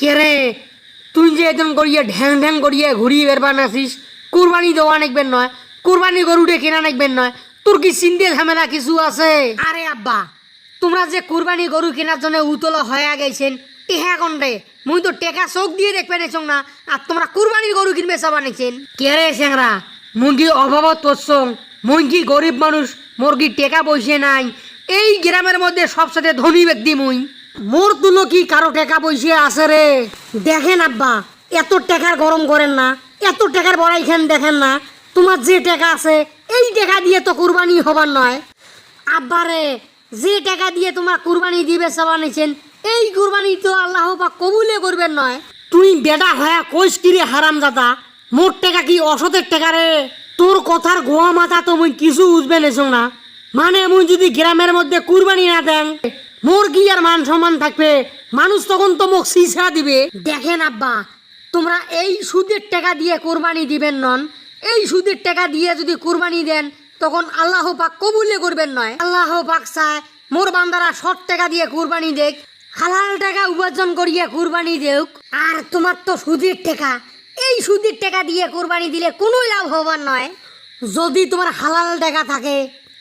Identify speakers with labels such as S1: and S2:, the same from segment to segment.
S1: কে রে? তুই যে একদম করিয়ে ঢ্যাং ঢ্যাং করিয়ে ঘুরিয়ে বেরবার নাছিস কুরবানি দেওয়া নাকবেন নয় কুরবানি গরুটে কেনা নাকবেন নয় তোর কি চিন্তে ঝামেলা কিছু আছে? আরে আব্বা তোমরা যে কুরবানি গরু কেনার জন্য উতলা হয়ে গেছেন টেহা কন্ডে মুই তো টেকা চোখ দিয়ে দেখবে নেছ না আর তোমরা কুরবানির গরু কিনবে চাবা নিছেন কে রে স্যাংরা কি অভাবত মুই কি গরিব মানুষ মোর কি টেকা পয়সা নাই এই গ্রামের মধ্যে সবসাথে ধনী ব্যক্তি মুই। মোর তুলো কি কারও টাকা পয়সা আছে রে? দেখেন আব্বা, এত টাকার গরম করেন না, এত টাকার বড়াই খান দেখেন না, তোমার যে টাকা আছে, এই টাকা দিয়ে তো কুরবানি হবার নয়। আব্বারে যে টাকা দিয়ে তোমার কুরবানি দিবে চাবানিছেন এই কুরবানি তো আল্লাহ বা কবুলে করবেন নয়। তুই বেটা হয়া কইস কিরে হারাম দাদা মোর টাকা কি অসতের টাকা রে? তোর কথার গোয়া মাথা তো মুই কিছু বুঝবে নেছ না। মানে মুই যদি গ্রামের মধ্যে কুরবানি না দেন মোর কি আর মান সম্মান থাকবে। মানুষ তখন তো মোক সিসা দিবে। দেখেন আব্বা, তোমরা এই সুদের টাকা দিয়ে কোরবানি দিবেন নন। এই সুদের টাকা দিয়ে যদি কোরবানি দেন, তখন আল্লাহ পাক কবুলে করবেন নয়। আল্লাহ পাক চায়, মোর বান্দারা সৎ টাকা দিয়ে কোরবানি দেখ হালাল টাকা উপার্জন করিয়া কোরবানি দেউক। আর তোমার তো সুদের টাকা। এই সুদের টাকা দিয়ে কোরবানি দিলে কোনো লাভ হবার নয়। যদি তোমার হালাল টাকা থাকে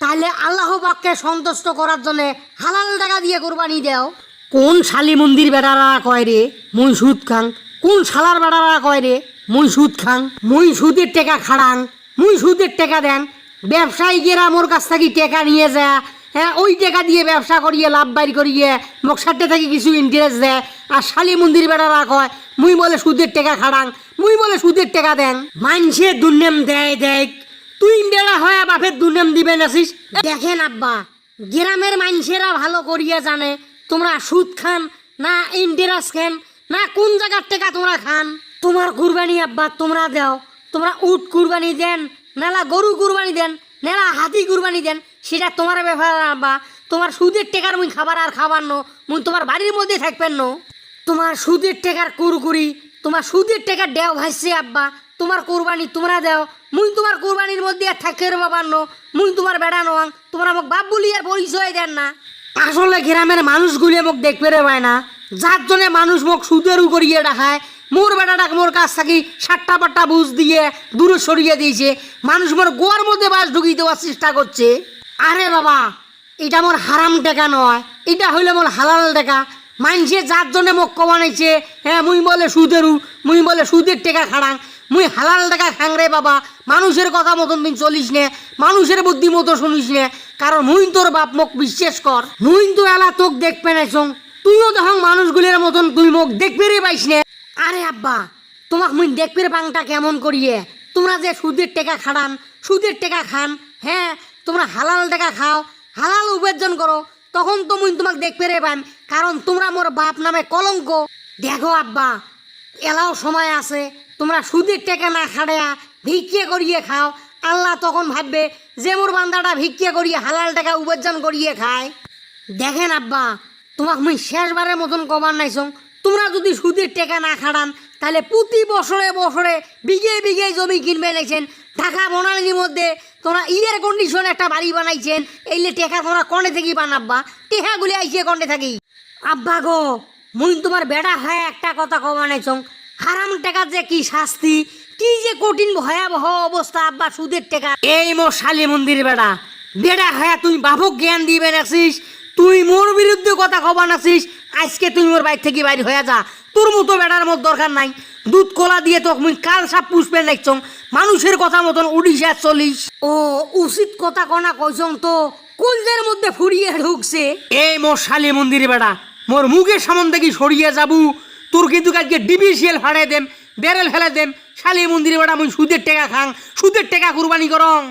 S1: তাহলে আল্লাহ পাককে সন্তুষ্ট করার জন্য হালাল টাকা দিয়ে কোরবানি দাও। কোন শালি মন্দির বেড়ারা কয় রে? মুই সুদ খাং। কোন শালার বেড়ারা কয় রে? মুই সুদ খাং। মুই সুদের টাকা খাড়াং। মুই সুদের টাকা দেন। ব্যবসায়ী ব্যবসায়ীকেরা মোর কাছ থেকে টাকা নিয়ে যায়। হ্যাঁ ওই টাকা দিয়ে ব্যবসা করিয়ে, লাভ বাইর করিয়ে মোক সাথে থেকে কিছু ইন্টারেস্ট দেয়। আর শালি মন্দির বেড়ারা কয়, মুই বলে সুদের টাকা খাড়াং। মুই বলে সুদের টাকা দেন। মানসে দুর্নেম দেয় দেখ তুই বেড়া হয় বাপের দুর্নেম দিবেন আসিস দেখেন আব্বা, গ্রামের মানুষেরা ভালো করিয়া জানে তোমরা সুদ খান, না ইন্টারেস্ট খান না কোন জায়গার টাকা তোমরা খান। তোমার কুরবানি আব্বা, তোমরা দাও। তোমরা উট কুরবানি দেন, নালা গরু কুরবানি দেন, নালা হাতি কুরবানি দেন, সেটা তোমার ব্যাপার আব্বা। তোমার সুদের টাকার মুই খাবার আর খাবার নো, মুই তোমার বাড়ির মধ্যে থাকবেন নো। তোমার সুদের টাকার কুরকুরি, তোমার সুদের টাকার দেও ভাইছে আব্বা। তোমার কোরবানি তোমরা দাও। মুই তোমার কোরবানির মধ্যে আর থাকের বাবার নো। মুই তোমার বেড়া নোয়াং। তোমরা আমাকে বাপ বলি আর পরিচয় দেন না। আসলে গ্রামের মানুষগুলি মোক দেখবে রে পায় না। যার জন্য মানুষ মোক সুদের করিয়ে রাখায়। মোর বেটাটাকে মোর কাছ থাকি সাতটা পাট্টা বুঝ দিয়ে দূরে সরিয়ে দিয়েছে। মানুষ মোর গোয়ার মধ্যে বাস ঢুকিয়ে দেওয়ার চেষ্টা করছে। আরে বাবা, এটা মোর হারাম টাকা নয়। এটা হইলে মোর হালাল টাকা। মানুষে যার জন্য মোক কমানাইছে হ্যাঁ মুই বলে সুদেরু, মুই বলে সুদের টাকা খাড়াং। মুই হালাল টাকা খাং রে বাবা। মানুষের কথা মতন তুই চলিস নে, মানুষের বুদ্ধি মতো শুনিস নে। কারণ মুই তোর বাপ মোক বিশ্বাস কর। মুই তো এলা তোক দেখবে নাইছং তুইও তখন মানুষগুলির মতন তুই মোক দেখবে রে পাইস নে। আরে আব্বা, তোমাক মুই দেখবে পাংটা কেমন করিয়ে? তোমরা যে সুদের টাকা খাড়ান সুদের টাকা খান হ্যাঁ তোমরা হালাল টাকা খাও, হালাল উপার্জন করো, তখন তো মুই তোমাক দেখবে রে পাম। কারণ তোমরা মোর বাপ নামে কলঙ্ক। দেখো আব্বা এলাও সময় আছে, তোমরা সুদের টাকা না খাড়ায়া ভিক্ষে করিয়ে খাও। আল্লাহ তখন ভাববে, যে মোর বান্দাটা ভিক্ষে করিয়ে হালাল টাকা উপার্জন করিয়ে খায়। দেখেন আব্বা, তোমাক মুই শেষবারের মতন কবার নাইছং, তোমরা যদি সুদের টাকা না খাড়ান, তাহলে প্রতি বছরে বছরে বিঘে বিঘে জমি কিনবে নাইছেন। ঢাকা বনালির মধ্যে তোমরা ইয়ার কন্ডিশন একটা বাড়ি বানাইছেন, এইলে টেকা তোমরা কনে থেকে বানাব্বা টেকাগুলি আইসে কনে থাকি। আব্বা গো মুই তোমার বেড়া হয় একটা কথা কবা নাইছং হারাম টাকা যে কি শাস্তি কি যে কঠিন ভয়াবহ অবস্থা আব্বা সুদের টাকা। এই মো শালি মন্দির বেড়া বেড়া হ্যাঁ তুই বাবক জ্ঞান দিবে নাছিস তুই মোর বিরুদ্ধে কথা কবা নাছিস আজকে তুই মোর বাইর থেকে বাইর হয়ে যা তোর মতো বেড়ার মতো দরকার নাই। দুধ কলা দিয়ে তো মুই কাল সাপ পুষবে নাইছং মানুষের কথা মতন উড়িষ্যা চলিস। ও উচিত কথা কনা কইছং তো কুলদের মধ্যে ফুরিয়ে ঢুকছে। এই মোর শালি মন্দির বেড়া মোর মুখের সামন দেখি সরিয়ে যাবু? তোর কিন্তু আজকে ডিবিসিএল ফাড়ে দেম, বেরেল ফেলে দেম। শালি মন্দিরে বেড়া মুই সুদের টেকা খাং, সুদের টেকা কুরবানি করং।